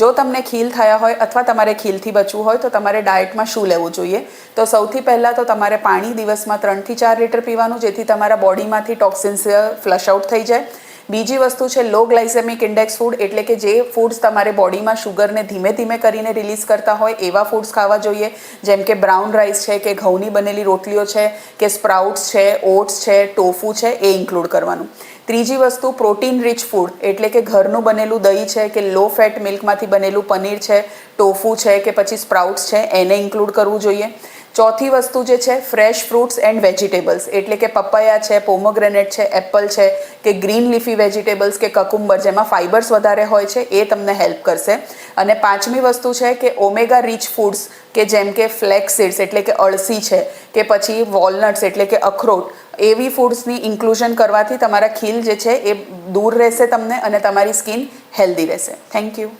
જો તમને ખીલ થયા હોય અથવા તમારે ખીલથી બચવું હોય, તો તમારે ડાયટમાં શું લેવું જોઈએ? તો સૌથી પહેલાં તો તમારે પાણી દિવસમાં ત્રણથી ચાર લીટર પીવાનું, જેથી તમારા બોડીમાંથી ટોક્સિન્સ ફ્લશ આઉટ થઈ જાય. બીજી વસ્તુ છે લો ગ્લાઇસેમિક ઇન્ડેક્સ ફૂડ એટલે કે જે ફૂડ્સ તમારે બોડીમાં શુગરને ધીમે ધીમે કરીને રિલીઝ કરતા હોય, એવા ફૂડ્સ ખાવા જોઈએ. જેમ કે બ્રાઉન રાઈસ છે, કે ઘઉંની બનેલી રોટલીઓ છે, કે સ્પ્રાઉટ્સ છે ઓટ્સ છે ટોફુ છે, એ ઇન્ક્લુડ કરવાનું. ત્રીજી વસ્તુ પ્રોટીન રિચ ફૂડ એટલે કે ઘરનું બનેલું દહીં છે, કે લો ફેટ મિલ્કમાંથી બનેલું પનીર છે ટોફુ છે, કે પછી સ્પ્રાઉટ્સ છે, એને ઇન્ક્લુડ કરવું જોઈએ. ચોથી વસ્તુ જે છે ફ્રેશ ફ્રૂટ્સ એન્ડ વેજીટેબલ્સ એટલે કે પપૈયા છે પોમોગ્રેનેટ છે એપલ છે, કે ગ્રીન લીફી વેજીટેબલ્સ કે કકુંબર જેમાં ફાઇબર્સ વધારે હોય છે, એ તમને હેલ્પ કરશે. અને પાંચમી વસ્તુ છે કે ઓમેગા રીચ ફૂડ્સ કે જેમ કે ફ્લેક્સ સીડ્સ એટલે કે અળસી છે, કે પછી વોલનટ્સ એટલે કે અખરોટ, એવી ફૂડ્સની ઇન્ક્લુઝન કરવાથી તમારા ખીલ જે છે, એ દૂર રહેશે તમને અને તમારી સ્કિન હેલ્ધી રહેશે. Thank you